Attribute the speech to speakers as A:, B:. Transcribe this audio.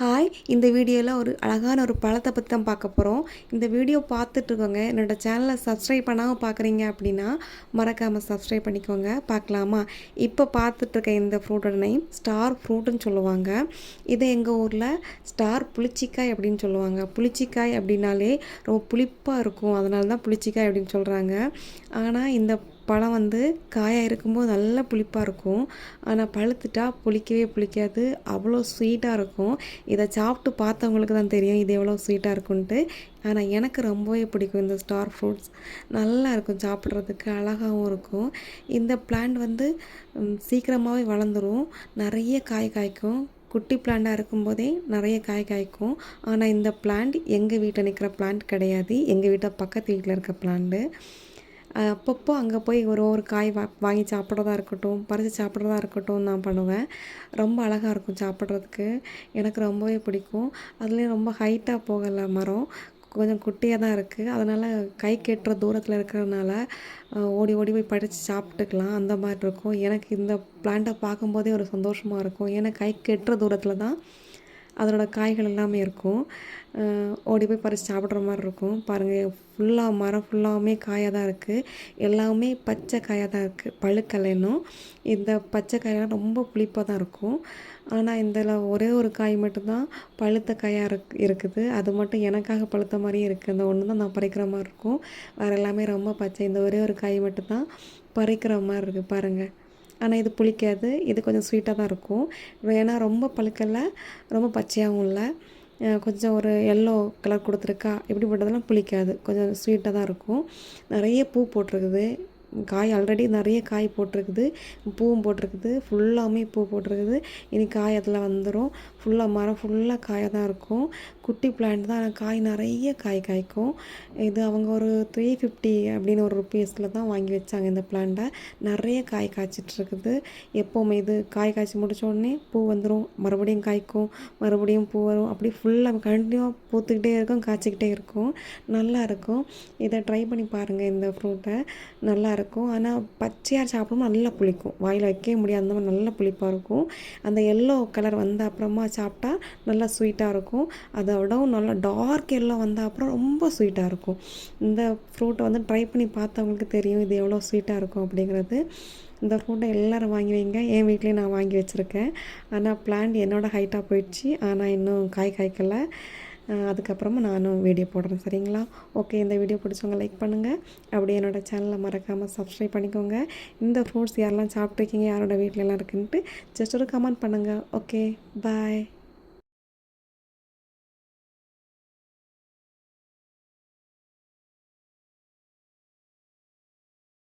A: Hi இந்த வீடியோவில் ஒரு அழகான ஒரு பழத்தை பற்றி தான் பார்க்க போகிறோம் இந்த வீடியோ பார்த்துட்ருக்கோங்க. என்னோடய சேனலை சப்ஸ்கிரைப் பண்ணாமல் பார்க்குறீங்க அப்படின்னா மறக்காமல் சப்ஸ்கிரைப் பண்ணிக்கோங்க. பார்க்கலாமா? இப்போ பார்த்துட்ருக்க இந்த ஃப்ரூட்டோட நேம் ஸ்டார் ஃப்ரூட்டுன்னு சொல்லுவாங்க. இதை எங்கள் ஊரில் ஸ்டார் புளிச்சிக்காய் அப்படின்னு சொல்லுவாங்க. புளிச்சிக்காய் அப்படின்னாலே ரொம்ப புளிப்பாக இருக்கும். அதனால தான் புளிச்சிக்காய் அப்படின்னு சொல்கிறாங்க ஆனால் இந்த பழம் வந்து காயாக இருக்கும்போது நல்லா புளிப்பாக இருக்கும். ஆனால் பழுத்துட்டா புளிக்கவே புளிக்காது. அவ்வளோ ஸ்வீட்டாக இருக்கும். இதை சாப்பிட்டு பார்த்தவங்களுக்கு தான் தெரியும் இது எவ்வளோ ஸ்வீட்டாக இருக்குன்ட்டு. ஆனால் எனக்கு ரொம்பவே பிடிக்கும் இந்த ஸ்டார் ஃப்ரூட்ஸ் நல்லா இருக்கும் சாப்பிட்றதுக்கு அழகாகவும் இருக்கும். இந்த பிளான்ட் வந்து சீக்கிரமாகவே வளர்ந்துடும் நிறைய காய் காய்க்கும். குட்டி பிளான்ட்டாக இருக்கும்போதே நிறைய காய் காய்க்கும். ஆனால் இந்த பிளான்ட் எங்கள் வீட்டில் நிற்கிற பிளான்ட் கிடையாது. எங்கள் வீட்டை பக்கத்து வீட்டில் இருக்க பிளான்ட்டு அப்பப்போ அங்கே போய் ஒரு ஒரு காய் வா வாங்கி சாப்பிட்றதா இருக்கட்டும் பறித்து சாப்பிட்றதா இருக்கட்டும் நான் பண்ணுவேன். ரொம்ப அழகாக இருக்கும் சாப்பிட்றதுக்கு. எனக்கு ரொம்பவே பிடிக்கும். அதுலேயும் ரொம்ப ஹைட்டாக போகலை மரம். கொஞ்சம் குட்டியாக தான் இருக்குது அதனால் கை கெட்டுற தூரத்தில் இருக்கிறதுனால ஓடி ஓடி போய் படித்து சாப்பிட்டுக்கலாம். அந்த மாதிரி இருக்கும். எனக்கு இந்த பிளான்ட்டை பார்க்கும்போதே ஒரு சந்தோஷமாக இருக்கும். ஏன்னா கை கெட்டுற தூரத்தில் தான் அதனோடய காய்கள் எல்லாமே இருக்கும். ஓடி போய் பறித்து சாப்பிட்ற மாதிரி இருக்கும். பாருங்கள் ஃபுல்லாக மரம் ஃபுல்லாகவுமே காயாக தான் இருக்குது எல்லாமே பச்சை காயாக தான் இருக்குது பழுக்கலை இன்னும் இந்த பச்சை காயெல்லாம் ரொம்ப புளிப்பாக தான் இருக்கும். ஆனால் இதில் ஒரே ஒரு காய் மட்டும்தான் பழுத்த காயாக இருக் இருக்குது. அது மட்டும் எனக்காக பழுத்த மாதிரியும் இருக்குது அந்த ஒன்று தான் நான் பறிக்கிற மாதிரி இருக்கும். வேறு எல்லாமே ரொம்ப பச்சை. இந்த ஒரே ஒரு காய் மட்டும்தான் பறிக்கிற மாதிரி இருக்குது பாருங்கள் ஆனால் இது புளிக்காது. இது கொஞ்சம் ஸ்வீட்டாக தான் இருக்கும். ஏன்னா ரொம்ப பழுக்கலை ரொம்ப பச்சையாகவும் இல்லை. கொஞ்சம் ஒரு எல்லோ கலர் கொடுத்துருக்கா. எப்படிப்பட்டதெல்லாம் புளிக்காது. கொஞ்சம் ஸ்வீட்டாக தான் இருக்கும். நிறைய பூ போட்டிருக்குது. காய் ஆல்ரெடி நிறைய காய் போட்டிருக்குது. பூவும் போட்டிருக்குது. ஃபுல்லாமே பூ போட்டிருக்குது. இனி காய் அதில் வந்துடும் ஃபுல்லாக மரம் ஃபுல்லாக காயாக தான் இருக்கும். குட்டி பிளான்ட் தான். ஆனால் காய் நிறைய காய் காய்க்கும். இது அவங்க ஒரு த்ரீ ஃபிஃப்டி அப்படின்னு ஒரு ருப்பீஸில் தான் வாங்கி வச்சாங்க இந்த பிளான்ட்டை நிறைய காய் காய்ச்சிட்ருக்குது எப்போவுமே இது காய் காய்ச்சி முடித்த உடனே பூ வந்துடும் மறுபடியும் காய்க்கும். மறுபடியும் பூ வரும். அப்படி ஃபுல்லாக கண்டினியூவாக பூத்துக்கிட்டே இருக்கும் காய்ச்சிக்கிட்டே இருக்கும். நல்லா இருக்கும். இதை ட்ரை பண்ணி பாருங்கள் இந்த ஃப்ரூட்டை நல்லா இருக்கும். ஆனால் பச்சையாக சாப்பிடும் நல்லா புளிக்கும். வாயில் வைக்கவே முடியாது. அந்த மாதிரி நல்லா புளிப்பாக இருக்கும். அந்த எல்லோ கலர் வந்த அப்புறமா சாப்பிட்டா நல்லா ஸ்வீட்டாக இருக்கும். அதோடவும் நல்லா டார்க் எல்லோ வந்த அப்புறம் ரொம்ப ஸ்வீட்டாக இருக்கும். இந்த ஃப்ரூட்டை வந்து ட்ரை பண்ணி பார்த்தவங்களுக்கு தெரியும். இது எவ்வளோ ஸ்வீட்டாக இருக்கும் அப்படிங்கிறது. இந்த ஃப்ரூட்டை எல்லோரும் வாங்கி வைங்க. என் வீட்லேயும் நான் வாங்கி வச்சுருக்கேன். ஆனால் பிளான்ட் என்னோடய ஹைட்டாக போயிடுச்சு. ஆனால் இன்னும் காய் காய்க்கலை. அதுக்கப்புறமா நானும் வீடியோ போடுறேன் சரிங்களா? ஓகே இந்த வீடியோ பிடிச்சவங்க லைக் பண்ணுங்கள் அப்படியே என்னோடய சேனலை மறக்காமல் சப்ஸ்கிரைப் பண்ணிக்கோங்க. இந்த ஃப்ரூட்ஸ் யாரெல்லாம் சாப்பிட்ருக்கீங்க யாரோட வீட்டிலலாம் இருக்குன்ட்டு ஜஸ்ட் ஒரு கமெண்ட் பண்ணுங்கள் ஓகே பாய்